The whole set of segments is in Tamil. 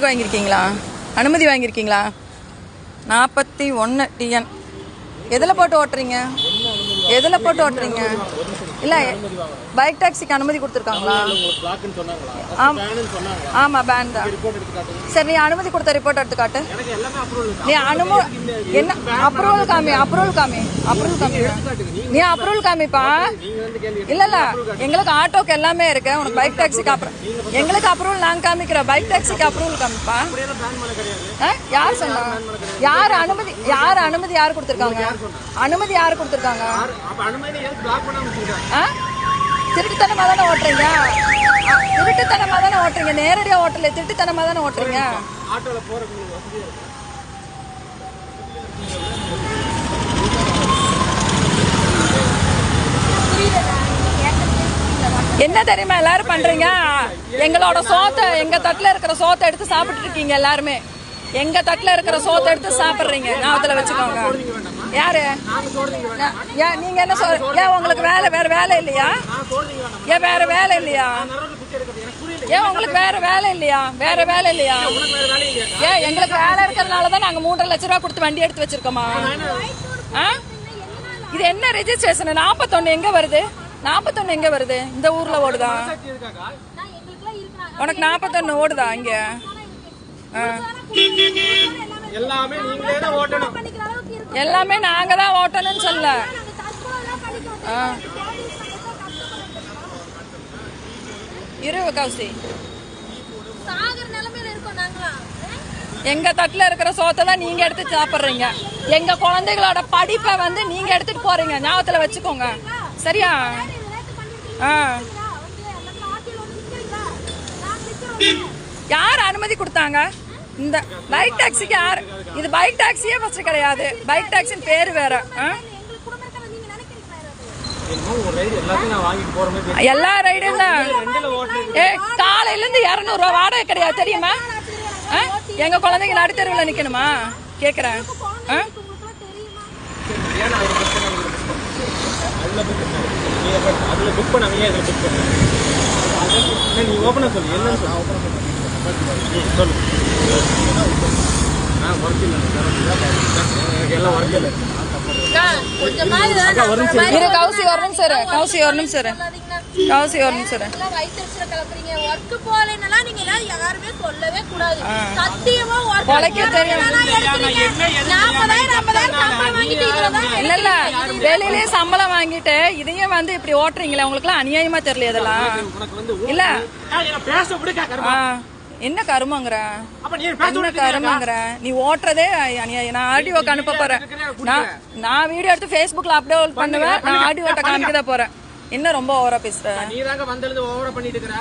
வாங்கியிருக்கீங்களா? அனுமதி வாங்கியிருக்கீங்களா? நாற்பத்தி ஒன்று டிஎன். எதில் போட்டு ஓட்டுறீங்க? எதில் போட்டு ஓட்டுறீங்க? இல்லை பைக் டாக்ஸிக்கு அனுமதி கொடுத்துருக்காங்களா? ஆம். ஆமாம் பேன் தான். சரி நீ அனுமதி கொடுத்த ரிப்போர்ட் எடுத்து காட்டு. நீ அனும என்ன? அப்ரூவல் காமி அப்ரூவல் காமி அப்ரூவல் காமி. நீ அப்ரூவல் காமிப்பா. இல்ல இல்ல எங்களுக்கு ஆட்டோக்கு எல்லாமே இருக்கு. உனக்கு பைக் டாக்ஸிக்கு அப்புறம் எங்களுக்கு அப்ரூவல் நாங்க காமிக்கிறோம் பைக் டாக்ஸிக்கு அப்ரூவல் காமிப்பா? ஆ? யார் சொன்னா? யார் அனுமதி யார் அனுமதி யார் கொடுத்துருக்காங்க? அனுமதி யார் கொடுத்துருக்காங்க? ஆ? திருட்டுத்தனமா தானே ஓட்டுறீங்க? திருட்டுத்தனமா தானே ஓட்டுறீங்க? நேரடியா ஓட்டல திருட்டுத்தனமா தானே ஓட்டுறீங்க ஆட்டோல போறதுக்கு உங்களுக்கு வசதியா இருக்கு என்ன தெரியுமா எல்லாரும் பண்றீங்க? எங்களோட சோத்தை எங்க தட்டுல இருக்கிற சோத்தை எடுத்து சாப்பிட்டு இருக்கீங்க எல்லாருமே. எங்க தட்டுல இருக்கிற சோத்தை எடுத்து சாப்பிடுறீங்க. ஞாபகத்துல வச்சுக்கோங்க. யாரு? ஏன் நீங்க என்ன சொல் ஏன் உங்களுக்கு வேலை வேற வேலை இல்லையா? ஏன் வேற வேலை இல்லையா? ஏன் உங்களுக்கு வேற வேலை இல்லையா? வேற வேலை இல்லையா? ஏன் எங்களுக்கு வேலை இருக்கிறதுனால தான் நாங்க மூன்றரை லட்ச ரூபா கொடுத்து வண்டி எடுத்து வச்சிருக்கோமா? ஆ? இது என்ன ரெஜிஸ்ட்ரேஷன் நாற்பத்தொன்னு எங்க வருது? நாற்பத்தொன்னு எங்க வருது? இந்த ஊர்ல ஓடுதா? உனக்கு நாற்பத்தொன்னு ஓடுதா இங்க. எல்லாமே நீங்களே தான் ஓட்டணும். எல்லாமே நாங்க தான் ஓட்டணும்னு சொல்ல. ஆ. இரு கௌசி. எங்க தட்டுல இருக்கிற சோத்தை தான் நீங்க எடுத்து சாப்பிடுறீங்க. எங்க குழந்தைகளோட படிப்பை வந்து நீங்க எடுத்துட்டு போறீங்க. ஞாபகத்துல வச்சுக்கோங்க. சரியா? ஆ. யார் அனுமதி கொடுத்தாங்க? இந்த பைக் டாக்ஸிக்கு யார்? இது பைக் டாக்ஸியே ஃபர்ஸ்ட் கிடையாது. பைக் டாக்ஸின் பேர் வேற. ஆ? எல்லா ரைடும் தான். ஏ காலையில இருந்து இரநூறுவா வாடகை கிடையாது தெரியுமா? ஆ? எங்க குழந்தைங்க நடுத்தருவில் நிக்கணுமா? கேக்குறேன். ஆ? அதுல புக் பண்ணாங்க அதுல புக் பண்ணாங்க ஏன் இதுல புக் பண்ணாங்க நீ ஓப்பனா சொல்லு. என்னன்னு சொல்லு. ஓப்பனா சொல்லு. ஆ ஒர்க் இல்லை. எனக்கு எல்லாம் ஒர்க் இல்லை கொஞ்சமாவது அக்கா, ஒரு நிமிஷம் இரு கௌசி ஒரு நிமிஷம் இரு கௌசி ஒரு நிமிஷம் இரு கௌசி ஒரு நிமிஷம் இரு ஐம்பதாயிரம் சம்பளம் வாங்கிட்டு இதுலதான் இல்ல இல்ல வெளியிலயே சம்பளம் வாங்கிட்டு இதையும் வந்து இப்படி ஓட்டுறீங்களே உங்களுக்கு அநியாயமா தெரியல இதெல்லாம்? இல்ல. ஆ, என்ன கருமங்கிற? என்ன கருமங்கிற? நீ ஓட்டுறதே நான் ஆடியோக்கு அனுப்ப போறேன். நான் நான் வீடியோ எடுத்து Facebookல அப்லோட் பண்ணுவேன். நான் ஆடியோட்ட காமிக்க தான் போறேன். என்ன ரொம்ப ஓவரா பேசுற? நீ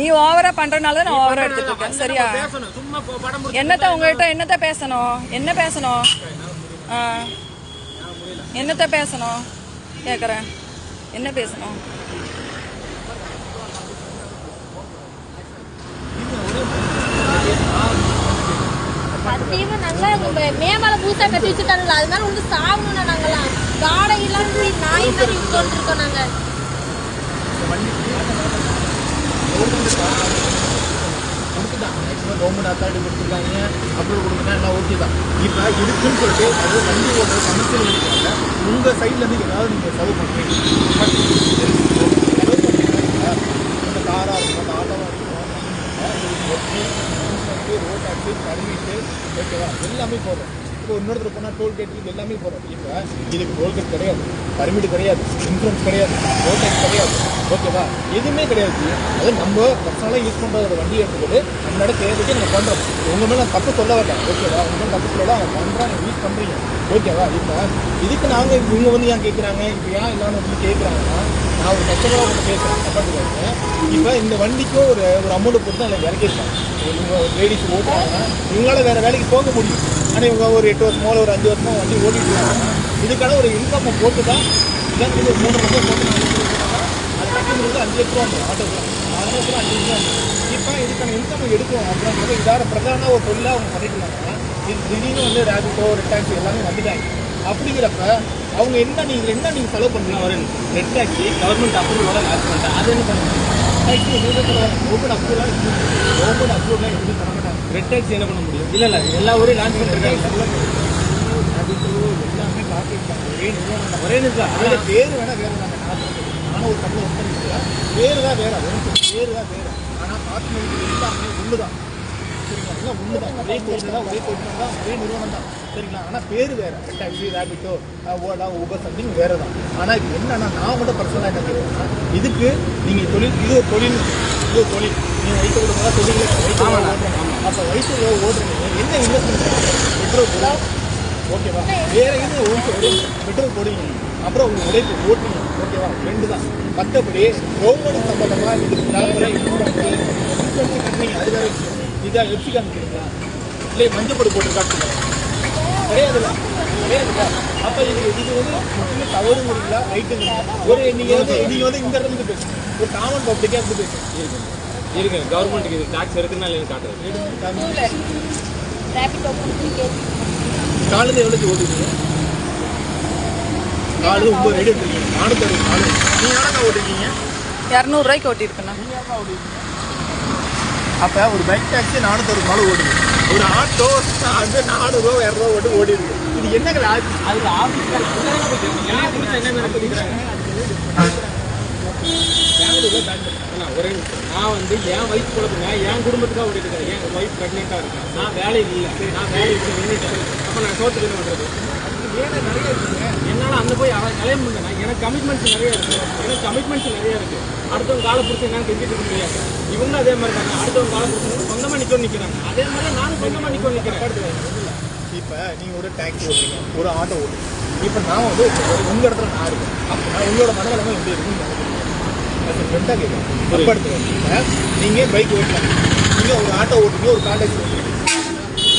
நீ ஓவரா பண்றனால நான் ஓவரா எடுத்துட்டு இருக்கேன். சரியா? என்னத்த உங்ககிட்ட என்னத்த பேசணும்? என்ன பேசணும். என்னத்த பேசணும்? கேக்குறேன். என்ன பேசணும்? சத்தியமா நாங்க உங்க மேமல பூசா கட்டி வச்சுட்டாங்கல்ல அதனால வந்து சாகணும்னா நாங்கெல்லாம். காடை இல்லாம நாய் மாதிரி உட்கார்ந்து இருக்கோம் நாங்க கொடுத்துட்டாங்க மேக்ஸிமம் கவர்மெண்ட் அத்தாரிட்டி கொடுத்துருக்காங்க அப்ரூவல் எல்லாம் ஓகே தான் இப்போ இருக்குன்னு சொல்லிட்டு அது வண்டி ஓட்டுற கமர்ஷியல் வண்டிக்காக உங்கள் சைட்லேருந்து ஏதாவது நீங்கள் செலவு பண்ணுறீங்க செலவு பண்ணுறீங்களா இந்த காராக இருக்கும் அந்த பர்மிட்டு ஓகேவா எல்லாமே போடுறோம். இப்போ இன்னொருத்தர் போனால் டோல் எல்லாமே போடுறோம். இப்போ இதுக்கு டோல்கேட் கிடையாது. பர்மிட் கிடையாது. இன்சூரன்ஸ் கிடையாது. டோல்கேட் கிடையாது. ஓகேவா எதுவுமே கிடையாது. அது நம்ம பர்சனலாக யூஸ் பண்ணுற வண்டி எடுத்துக்கிட்டு நம்மளோட தேவைக்கு நம்ம பண்ணுறோம் உங்கள் மேலே நான் தப்பு சொல்ல வரேன் ஓகேவா உங்கள் மேலே தப்பு சொல்ல அவங்க பண்ணுறாங்க யூஸ் பண்ணுறீங்க ஓகேவா இப்போ இதுக்கு நாங்கள் இவங்க வந்து ஏன் கேட்குறாங்க இப்போ ஏன் இல்லாமல் வந்து கேட்குறாங்கன்னா நான் ஒரு கஸ்டமராக ஒன்று பேசுகிறேன் தப்பாட்டுக்காங்க இப்போ இந்த வண்டிக்கும் ஒரு ஒரு அமௌண்ட் கொடுத்து தான் எனக்கு இறக்கிருக்காங்க இவங்க ஒரு லேடிஸ் ஓட்டுறாங்கன்னா இவங்களால வேறு வேலைக்கு போக முடியும். ஆனால் இவங்க ஒரு எட்டு வருஷமோ இல்லை ஒரு அஞ்சு வருஷமோ வண்டி ஓட்டிட்டு இருக்காங்க இதுக்கான ஒரு இன்கம் போட்டு தான் இதான் இது மூணு வருஷம் போட்டு நாலு அது கட்டுறது அஞ்சு லட்ச ரூபா ஆட்டோக்கு ஆறு லட்சம் அஞ்சு லட்சம் இப்போ இதுக்கான இன்கம் எடுக்கும் அப்படின்றது இதார பிரதான ஒரு தொழிலாக அவங்க பண்ணிட்டு இருந்தாங்க. இது திடீர்னு வந்து ரேபிட்டோ ஒரு டாக்ஸி எல்லாமே வந்துட்டாங்க. அப்படிங்கிறப்ப அவங்க என்ன நீங்கள் என்ன நீங்கள் செலவு பண்ணுறீங்க ஒரு ரெட் டாக்ஸி கவர்மெண்ட் அப்ரூவலோட லாஸ் பண்ணிட்டாங்க அது என்ன பண்ணுங்க டாக்ஸி ஓப்பன் அப்ரூவலாக கவர்மெண்ட் அப்ரூவலாக எதுவும் பண்ண மாட்டாங்க ரெட் டாக்ஸி என்ன பண்ண முடியும்? இல்லை இல்லை எல்லா ஊரையும் லான்ச் பண்ணிருக்காங்க. எல்லாமே காட்டிருக்காங்க ஒரே நிறுவனம் ஒரே நிமிஷம் அதில் பேர் வேணால் வேறு தாங்க நானும் ஒரு கம்பெனி ஒர்க் பேர் தான் வேறு. பேர் தான் வேறு. ஆனால் காஸ்மெட்டிக் எல்லாமே ஒன்று தான் எல்லாம் ஒன்று தான் ஒரே கோயில் தான் ஒரே கோயில் தான் ஒரே நிறுவனம் தான். சரிங்களா? ஆனால் பேர் வேற. Taxi Rapido Ola Uber something வேற தான் ஆனால் இது என்னன்னா நான் மட்டும் பர்சனலாக என்ன கேட்குறேன்னா இதுக்கு நீங்கள் தொழில் இது ஒரு தொழில் இது ஒரு தொழில். நீங்கள் வைத்து கொடுங்க தொழில் ஓடுறீங்க அப்போ வைத்து ஓடுறீங்க என்ன இன்வெஸ்ட்மெண்ட் பெட்ரோல் போட ஓகேவா வேற எது ஓகே பெட்ரோல் போடுவீங்க அப்புறம் உங்க உழைப்பு ஓட்டுவீங்க ஓகேவா ரெண்டு தான் மற்றபடி கவர்மெண்ட் சம்பந்தமா இதுக்கு தலைமுறை கட்டுறீங்க அது வேற விஷயம் இதா எஃப்சி காமிக்கிறீங்களா இல்லை மஞ்சப்பொடி போட்டு காட்டுங்க கிடையாதுல்ல? கிடையாதுல்ல? அப்ப இது இது வந்து முற்றிலும் தவறுங்கிறீங்களா ரைட்டுங்களா ஒரு நீங்க வந்து நீங்க வந்து இந்த இடத்துல பேசுங்க ஒரு காமன் பப்ளிக்கா இருந்து பேசுங்க இருக்கு. கவர்மெண்ட்டுக்கு இது டாக்ஸ் இருக்குனால எனக்கு காட்டுறது. காலையில் எவ்வளோ ஓட்டுவீங்க காலையில் ஒம்பது ரெடி எடுத்துருக்கீங்க. நானூற்றி அறுபது காலையில் நீங்கள் எவ்வளோ ஓட்டுருக்கீங்க இரநூறுவாய்க்கு ஓட்டியிருக்கேண்ணா நீங்கள் எவ்வளோ ஓடுவீங்க அப்போ ஒரு பைக் டாக்ஸி நானூற்றி நாள் ஓடுது. ஒரு ஆட்டோ வந்து நானூறுரூவா இரநூறுவா ஓட்டு ஓடி இருக்கு இது என்ன சொல்லிக்கிறாங்க அண்ணா, ஒரே. நான் வந்து என் வயிற்று குழப்பங்க என் குடும்பத்துக்காக ஓடிட்டு இருக்கேன். என் ஒய்ஃப் ப்ரெக்னெண்ட்டாக இருக்கேன் நான் வேலையில் இல்லை. நான் விட்டு நின்றுட்டேன் அப்போ நான் சோத்துக்கு என்ன பண்ணுறது ஏன்னா நிறைய இருக்குங்க என்னால் அந்த போய் அவன் கல்யாணம் பண்ணா எனக்கு கமிட்மெண்ட்ஸ் நிறைய இருக்கு. எனக்கு கமிட்மெண்ட்ஸ் நிறைய இருக்கு. அடுத்தவங்க காலை பிடிச்சி என்னன்னு தெரிஞ்சுட்டு இருக்க முடியாது. இவங்க அதே மாதிரி தாங்க. அடுத்தவங்க காலை பிடிச்சி சொந்தமாக நிற்க நிற்கிறாங்க அதே மாதிரி நானும் சொந்தமாக நிற்க நிற்கிறேன் இப்போ நீங்கள் ஒரு டாக்ஸி ஓட்டுறீங்க. ஒரு ஆட்டோ ஓட்டுறீங்க. இப்போ நான் வந்து உங்கள் இடத்துல நான் இருக்கேன். அப்போ நான் உங்களோட மனநிலைமை எப்படி இருக்குன்னு ஃப்ரெண்டாக கேட்குறேன். அப்போ எடுத்துக்கோங்க நீங்கள் பைக் ஓட்டலாம் நீங்கள் ஒரு ஆட்டோ ஓட்டுறீங்க ஒரு கார் டாக்ஸி ஓட்டுறீங்க.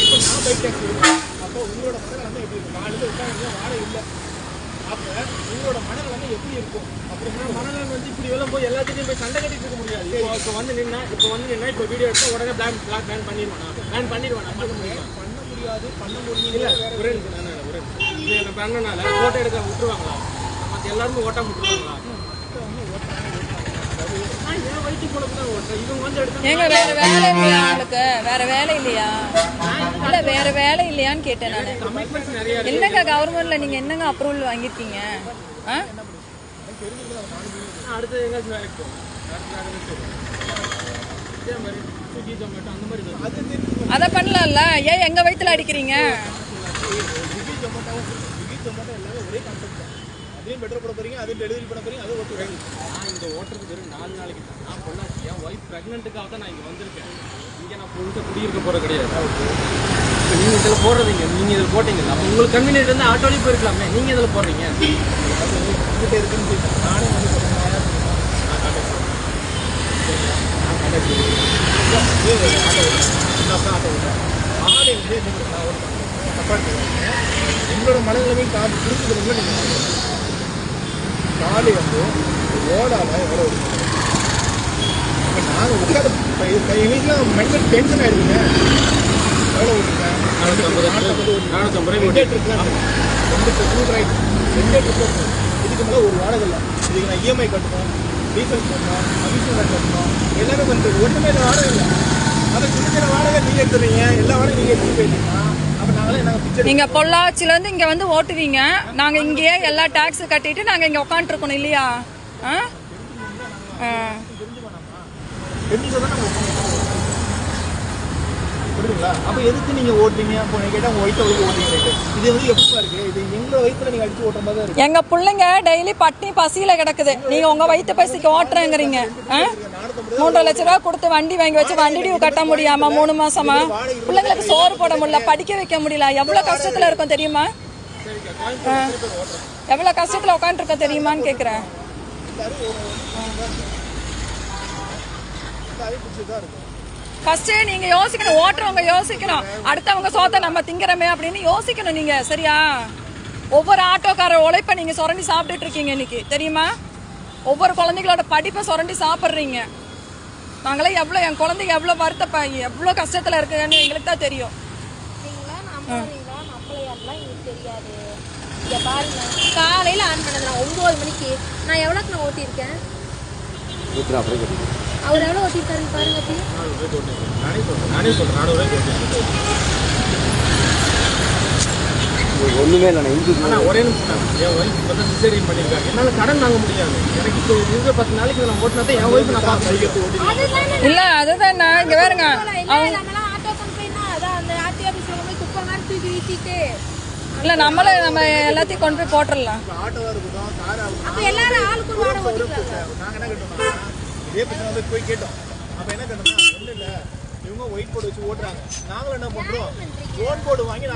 இப்போ நான் பைக் டாக்ஸி ஓட்டுறேன். அப்போ உங்களோட மனநிலைமை எப்படி இருக்கும் காலையில் உட்காந்து வாடகை இல்லை. அப்போ உங்களோட மனநிலைமை எப்படி இருக்கும்? அப்படின்னா மனநலன் வந்து இப்படி எல்லாம் போய் எல்லாத்தையும் போய் சண்டை கட்டிட்டு இருக்க முடியாது. இப்போ இப்போ வந்து நின்னா இப்போ வந்து நின்னா இப்போ வீடியோ எடுத்தா உடனே பிளான் பிளாக் பேன் பண்ணிடுவேன்? பேன் பண்ணிடுவேன்? பண்ண முடியும்? பண்ண முடியாது பண்ண முடியல. இல்ல ஒரே நானு, ஒரே. இது என்ன பண்ணனால போட்டோ எடுக்க விட்டுருவாங்களா? மற்ற எல்லாருமே ஓட்டாம விட்டுருவாங்களா? நான் ஏங்க வேற வேலை இல்லையா உங்களுக்கு? வேற வேலை இல்லையா? இல்ல வேற வேலை இல்லையான்னு கேட்டேன் நான். என்னங்க கவர்மெண்ட்ல நீங்க என்னங்க அப்ரூவல் வாங்கிருக்கீங்க ஆ? அதை பண்ணலாம்ல. ஏன் எங்க வயிற்றுல அடிக்கிறீங்க? அதையும் பெட்ரோல் போட போறீங்க அதையும் டெலிவரி பண்ண போறீங்க அதுவும் ஓட்டுறீங்க நான் இங்க ஓட்டுறது வெறும் நாலு நாளைக்கு தான். நான் பொள்ளாச்சி என் ஒய்ஃப் ப்ரெக்னென்ட்டுக்காக தான் நான் இங்க வந்திருக்கேன். இங்க நான் புதுசாக குடியிருக்க போற கிடையாது. இப்போ நீங்க இதில் போடுறீங்க நீங்க இதில் போட்டீங்கல்ல அப்போ உங்களுக்கு கன்வீனியன்ட் இருந்தால் ஆட்டோலேயே போயிருக்கலாமே. நீங்க இதில் போடுறீங்க. இருக்குன்னு நானே வந்து நான் காட்டேன் நான் ஆட்டோ ஆட்டோ ஆடை என்ன பண்ணுறேன் நான் ஓட்டுறேன் தப்பாக எடுத்துக்காதீங்க. என்னோட மனநிலைமையும் காது புரிஞ்சுக்கிறதுல நீங்கள் காலை வந்து ஓடால எவ்வளோ ஓடுங்க இப்போ நாங்கள் இப்போ எங்களுக்குலாம் மென்டல் டென்ஷன் ஆயிடுங்க எவ்வளோ ஓடுங்க நானூற்றம்பது நானூற்றம்பது ரூபாய் ரெண்டே ட்ரிப் தான் இருக்கு. ரெண்டு ட்ரிப் மூணு ரைட் ரெண்டே ட்ரிப் தான் இருக்கு. இதுக்கு மேலே ஒரு வாடகை இல்லை. இதுக்கு நான் இஎம்ஐ கட்டணும் டீசல் கட்டணும் கமிஷன் கட்டணும். எல்லாமே பண்ணுறது ஒன்றுமே இல்லை வாடகை இல்லை. அதை சின்ன சின்ன வாடகை நீங்கள் எடுத்துறீங்க எல்லா வாடகை நீங்கள் எடுத்துட்டு போயிட்டீங்கன்னா அப்போ நாங்களே நாங்கள் பிக்சர் நீங்க பொள்ளாச்சில இருந்து இங்க வந்து ஓட்டுவீங்க. நாங்க இங்கேயே எல்லா டாக்ஸ் கட்டிட்டு நாங்க இங்க உட்காந்துருக்கணும் இல்லையா? அப்போ எதுக்கு நீங்கள் ஓட்டுறீங்க? கேட்டால் உங்கள் வயிற்று ஓட்டுறீங்க இது வந்து இருக்குது இது எங்கள் வயிற்றுல அடிச்சு ஓட்டுற மாதிரி எங்க பிள்ளைங்க டெய்லி பட்டினி பசியில கிடக்குது. நீங்க உங்க வயிற்று பசிக்கு ஓட்டுறேங்கிறீங்க. ஆ? மூன்றரை லட்ச ரூபா கொடுத்து வண்டி வாங்கி வச்சு வண்டி டியூ கட்ட முடியாம மூணு மாசமா? பிள்ளைங்களுக்கு சோறு போட முடியல படிக்க வைக்க முடியல. எவ்வளவு கஷ்டத்துல இருக்கும் தெரியுமா. எவ்வளவு கஷ்டத்துல உட்காந்துருக்க தெரியுமான்னு கேக்குறேன். ஃபர்ஸ்ட் நீங்க யோசிக்கணும் ஓட்டுறவங்க யோசிக்கணும். அடுத்தவங்க சோத்தை நம்ம திங்கிறோமே அப்படின்னு யோசிக்கணும் நீங்க சரியா? ஒவ்வொரு ஆட்டோக்கார உழைப்ப நீங்க சுரண்டி சாப்பிட்டுட்டு இருக்கீங்க இன்னைக்கு தெரியுமா? ஒவ்வொரு குழந்தைகளோட படிப்பை சுரண்டி சாப்பிட்றீங்க. நாங்களே எவ்வளோ என் குழந்தைங்க எவ்வளோ வருத்தப்ப எவ்வளோ கஷ்டத்தில் இருக்குன்னு எங்களுக்கு தான் தெரியும். காலையில ஆன் பண்ணது நான் ஒன்பது மணிக்கு. நான் எவ்வளோக்கு நான் ஓட்டியிருக்கேன்? அவர் எவ்வளவு ஓட்டிருக்காரு பாருங்க ஒண்ணுமே இல்லை இந்து ஒரே நிமிஷம். என் ஒய்ஃப் இப்போ தான் சிசேரியன் பண்ணியிருக்காங்க என்னால கடன் வாங்க முடியாது. எனக்கு இப்போ இருக்கிற பத்து நாளைக்கு நான் ஓட்டினா தான் என் ஒய்ஃப் நான் பார்த்து ஓட்டி அதுதானே இல்ல அதுதான் நான் இங்க பாருங்க இல்ல நம்மலாம் ஆட்டோ கம்பெனினா அதான் அந்த ஆர்டி ஆபீஸ்ல போய் குப்பை மாதிரி தூக்கி வீசிட்டு. இல்ல நம்மளே நம்ம எல்லாத்தையும் கொண்டு போய் போட்டுடலாம் ஆட்டோவா இருக்கட்டும் காரா இருக்கட்டும். அப்ப எல்லாரும் ஆளுக்கு ஒரு ஓட்டிக்கிறாங்க நாங்க என்ன கேட்டோம்னா இதே பிரச்சனை வந்து போய் கேட்டோம். அப்ப என்ன கேட்டோம்னா ஒண்ணு இல்ல. இவங்க ஒயிட் போர்டு வச்சு ஓட்டுறாங்க. நாங்களும் என்ன பண்றோம்? ஓன் போர்டு வாங்கி